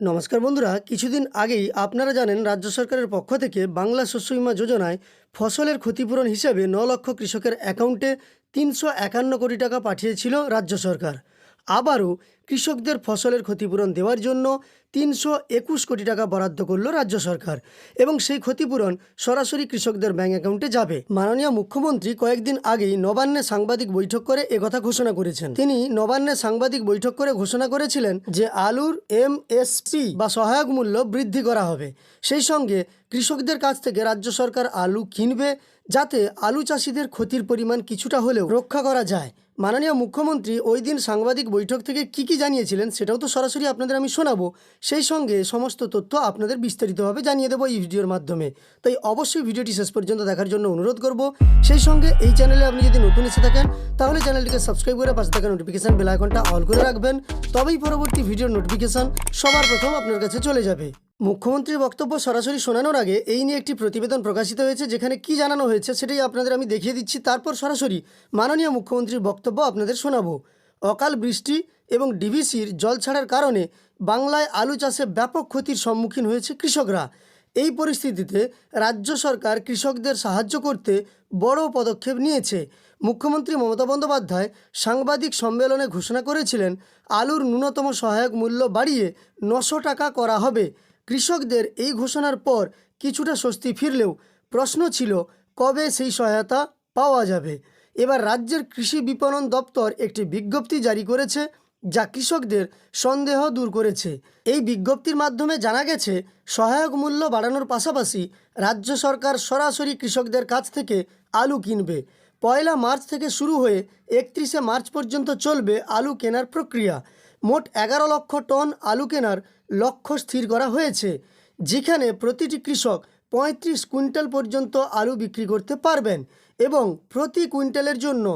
নমস্কার বন্ধুরা, কিছুদিন আগেই আপনারা জানেন রাজ্য সরকারের পক্ষ থেকে বাংলা শস্য বীমা যোজনায় ফসলের ক্ষতিপূরণ হিসাবে ন লক্ষ কৃষকের অ্যাকাউন্টে তিনশো একান্ন কোটি টাকা পাঠিয়েছিল রাজ্য সরকার। আবারও কৃষকদের ফসলের ক্ষতিপূরণ দেওয়ার জন্য তিনশো একুশ কোটি টাকা বরাদ্দ করল রাজ্য সরকার এবং সেই ক্ষতিপূরণ সরাসরি কৃষকদের ব্যাঙ্ক অ্যাকাউন্টে যাবে। মাননীয় মুখ্যমন্ত্রী কয়েকদিন আগেই নবান্নে সাংবাদিক বৈঠক করে একথা ঘোষণা করেছেন। তিনি নবান্নে সাংবাদিক বৈঠক করে ঘোষণা করেছিলেন যে আলুর এমএসপি বা সহায়ক মূল্য বৃদ্ধি করা হবে। সেই সঙ্গে কৃষকদের কাছ থেকে রাজ্য সরকার আলু কিনবে যাতে আলু চাষিদের ক্ষতির পরিমাণ কিছুটা হলেও রক্ষা করা যায়। মাননীয় মুখ্যমন্ত্রী ওই দিন সাংবাদিক বৈঠক থেকে কি কি জানিয়েছিলেন সেটাও তো সরাসরি আপনাদের আমি শোনাবো। সেই সঙ্গে সমস্ত তথ্য আপনাদের বিস্তারিতভাবে জানিয়ে দেবো এই ভিডিওর মাধ্যমে। তাই অবশ্যই ভিডিওটি শেষ পর্যন্ত দেখার জন্য অনুরোধ করব। সেই সঙ্গে এই চ্যানেলে আপনি যদি নতুন এসে থাকেন, তাহলে চ্যানেলটিকে সাবস্ক্রাইব করে পাশে থাকা নোটিফিকেশান বেল আইকনটা অল করে রাখবেন। তবেই পরবর্তী ভিডিওর নোটিফিকেশান সবার প্রথম আপনার কাছে চলে যাবে। মুখ্যমন্ত্রীর বক্তব্য সরাসরি শোনানোর আগে এই নিয়ে একটি প্রতিবেদন প্রকাশিত হয়েছে, যেখানে কি জানানো হয়েছে সেটাই আপনাদের আমি দেখিয়ে দিচ্ছি। তারপর সরাসরি মাননীয় মুখ্যমন্ত্রীর বক্তব্য আপনাদের শোনাবো। অকাল বৃষ্টি এবং ডিভিসির জল ছাড়ার কারণে বাংলায় আলু চাষে ব্যাপক ক্ষতির সম্মুখীন হয়েছে কৃষকরা। এই পরিস্থিতিতে রাজ্য সরকার কৃষকদের সাহায্য করতে বড় পদক্ষেপ নিয়েছে। মুখ্যমন্ত্রী মমতা বন্দ্যোপাধ্যায় সাংবাদিক সম্মেলনে ঘোষণা করেছিলেন, আলুর ন্যূনতম সহায়ক মূল্য বাড়িয়ে নশো টাকা করা হবে। কৃষকদের এই ঘোষণার পর কিছুটা স্বস্তি ফিরলেও প্রশ্ন ছিল, কবে সেই সহায়তা পাওয়া যাবে? এবার রাজ্যের কৃষি বিপণন দপ্তর একটি বিজ্ঞপ্তি জারি করেছে, যা কৃষকদের সন্দেহ দূর করেছে। এই বিজ্ঞপ্তির মাধ্যমে জানা গেছে, সহায়ক মূল্য বাড়ানোর পাশাপাশি রাজ্য সরকার সরাসরি কৃষকদের কাছ থেকে আলু কিনবে। পয়লা মার্চ থেকে শুরু হয়ে একত্রিশে মার্চ পর্যন্ত চলবে আলু কেনার প্রক্রিয়া। মোট এগারো লক্ষ টন আলু কেনার লক্ষ্য স্থির করা হয়েছে, যেখানে প্রতিটি কৃষক পঁয়ত্রিশ কুইন্টাল পর্যন্ত আলু বিক্রি করতে পারবেন এবং প্রতি কুইন্টালের জন্য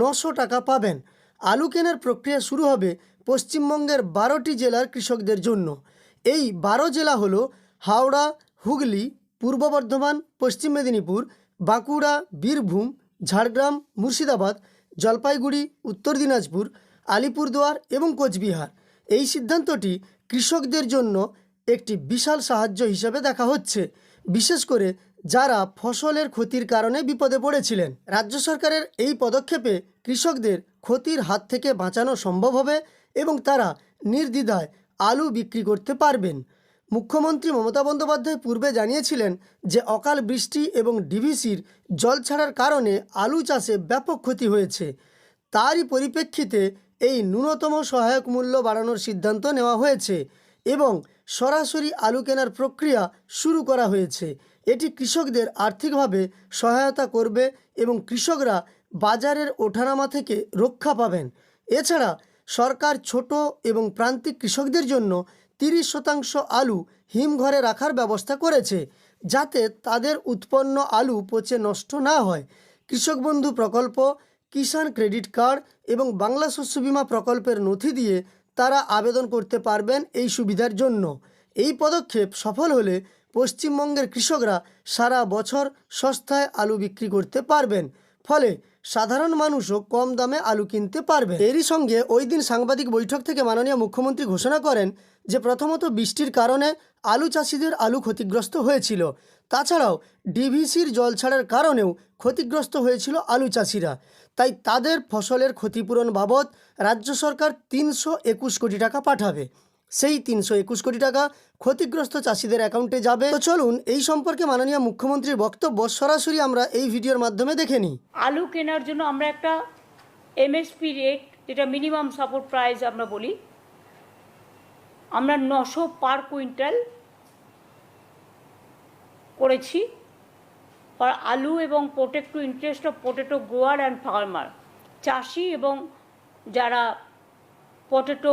নশো টাকা পাবেন। আলু কেনার প্রক্রিয়া শুরু হবে পশ্চিমবঙ্গের বারোটি জেলার কৃষকদের জন্য। এই বারো জেলা হলো হাওড়া, হুগলি, পূর্ব বর্ধমান, পশ্চিম মেদিনীপুর, বাঁকুড়া, বীরভূম, ঝাড়গ্রাম, মুর্শিদাবাদ, জলপাইগুড়ি, উত্তর দিনাজপুর, আলিপুরদুয়ার এবং কোচবিহার। এই সিদ্ধান্তটি কৃষকদের জন্য একটি বিশাল সাহায্য হিসেবে দেখা হচ্ছে, বিশেষ করে যারা ফসলের ক্ষতির কারণে বিপদে পড়েছিলেন। রাজ্য সরকারের এই পদক্ষেপে কৃষকদের ক্ষতির হাত থেকে বাঁচানো সম্ভব হবে এবং তারা নির্দ্বিধায় আলু বিক্রি করতে পারবেন। মুখ্যমন্ত্রী মমতা বন্দ্যোপাধ্যায় পূর্বে জানিয়েছিলেন যে, অকাল বৃষ্টি এবং ডিভিসির জল ছাড়ার কারণে আলু চাষে ব্যাপক ক্ষতি হয়েছে। তারই পরিপ্রেক্ষিতে এই ন্যূনতম সহায়ক মূল্য বাড়ানোর সিদ্ধান্ত নেওয়া হয়েছে এবং সরাসরি আলু কেনার প্রক্রিয়া শুরু করা হয়েছে। এটি কৃষকদের আর্থিকভাবে সহায়তা করবে এবং কৃষকরা বাজারের ওঠানামা থেকে রক্ষা পাবেন। এছাড়া সরকার ছোট এবং প্রান্তিক কৃষকদের জন্য তিরিশ শতাংশ আলু হিমঘরে রাখার ব্যবস্থা করেছে, যাতে তাদের উৎপন্ন আলু পচে নষ্ট না হয়। কৃষক বন্ধু প্রকল্প কিষাণ ক্রেডিট কার্ড এবং বাংলা শস্য বিমা প্রকল্পের নথি দিয়ে তারা আবেদন করতে পারবেন এই সুবিধার জন্য। এই পদক্ষেপ সফল হলে পশ্চিমবঙ্গের কৃষকরা সারা বছর সস্তায় আলু বিক্রি করতে পারবেন। ফলে সাধারণ মানুষও কম দামে আলু কিনতে পারবে এরই সঙ্গে ওই দিন সাংবাদিক বৈঠক থেকে মাননীয় মুখ্যমন্ত্রী ঘোষণা করেন যে প্রথমত বৃষ্টির কারণে আলু চাষিদের আলু ক্ষতিগ্রস্ত হয়েছিল। তাছাড়াও ডিভিসির জল ছাড়ার কারণেও ক্ষতিগ্রস্ত হয়েছিল আলু চাষিরা। তাই তাদের ফসলের ক্ষতিপূরণ বাবদ রাজ্য সরকার তিনশো একুশ কোটি টাকা পাঠাবে। সেই তিনশো একুশ কোটি টাকা ক্ষতিগ্রস্ত চাষিদের অ্যাকাউন্টে যাবে। তো চলুন, এই সম্পর্কে মাননীয় মুখ্যমন্ত্রীর বক্তব্য সরাসরি আমরা এই ভিডিওর মাধ্যমে দেখে নিই। আলু কেনার জন্য আমরা একটা এমএসপি রেট যেটা মিনিমাম সাপোর্ট প্রাইস আমরা বলি, আমরা নশো পার কুইন্টাল করেছি। ফর আলু এবং protect to interest of potato grower and farmer চাষি এবং যারা পটেটো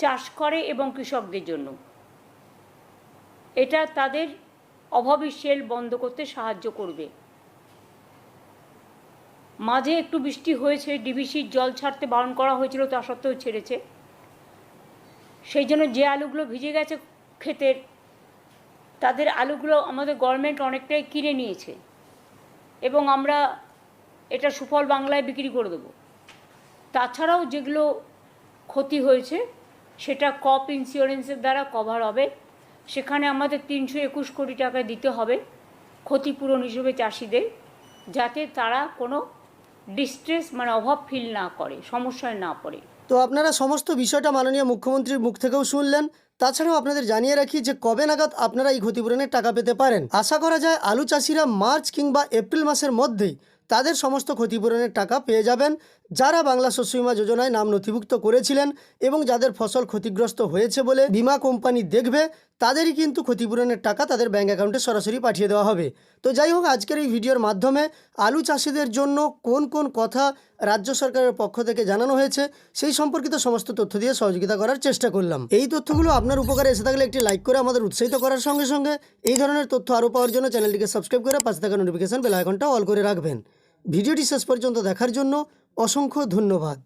চাষ করে এবং কৃষকদের জন্য। এটা তাদের অভাবী সেল বন্ধ করতে সাহায্য করবে। মাঝে একটু বৃষ্টি হয়েছে ডিবিসির জল ছাড়তে বারণ করা হয়েছিল, তা সত্ত্বেও ছেড়েছে। সেই জন্য যে আলুগুলো ভিজে গেছে ক্ষেতের তাদের আলুগুলো আমাদের গভর্নমেন্ট অনেকটাই কিনে নিয়েছে। এবং আমরা এটা সুফল বাংলায় বিক্রি করে দেবো। তাছাড়াও যেগুলো ক্ষতি হয়েছে, সেটা কপ ইন্স্যুরেন্সের দ্বারা কভার হবে। সেখানে আমাদের তিনশো একুশ কোটি টাকা দিতে হবে ক্ষতিপূরণ হিসেবে চাষিদের, যাতে তারা কোনো ডিস্ট্রেস মানে অভাব ফিল না করে, সমস্যায় না পড়ে। তো আপনারা সমস্ত বিষয়টা মাননীয় মুখ্যমন্ত্রীর মুখ থেকেও শুনলেন। তাছাড়াও আপনাদের জানিয়ে রাখি যে কবে নাগাদ আপনারা এই ক্ষতিপূরণের টাকা পেতে পারেন। আশা করা যায় আলু চাষিরা মার্চ কিংবা এপ্রিল মাসের মধ্যেই তাদের সমস্ত ক্ষতিপূরণের টাকা পেয়ে যাবেন, যারা বাংলা শস্য বীমা যোজনায় নাম নথিভুক্ত করেছিলেন এবং যাদের ফসল ক্ষতিগ্রস্ত হয়েছে বলে বীমা কোম্পানি দেখবে তাদেরই কিন্তু ক্ষতিপূরণের টাকা তাদের ব্যাঙ্ক অ্যাকাউন্টে সরাসরি পাঠিয়ে দেওয়া হবে। তো যাই হোক, আজকের এই ভিডিওর মাধ্যমে আলু চাষিদের জন্য কোন কোন কথা রাজ্য সরকারের পক্ষ থেকে জানানো হয়েছে, সেই সম্পর্কিত সমস্ত তথ্য দিয়ে সহযোগিতা করার চেষ্টা করলাম। এই তথ্যগুলো আপনার উপকারে এসে থাকলে একটি লাইক করে আমাদের উৎসাহিত করার সঙ্গে সঙ্গে এই ধরনের তথ্য আরও পাওয়ার জন্য চ্যানেলটিকে সাবস্ক্রাইব করে পাশে থাকা নোটিফিকেশন বেল আইকনটা অল করে রাখবেন। ভিডিওটি শেষ পর্যন্ত দেখার জন্য অসংখ্য ধন্যবাদ।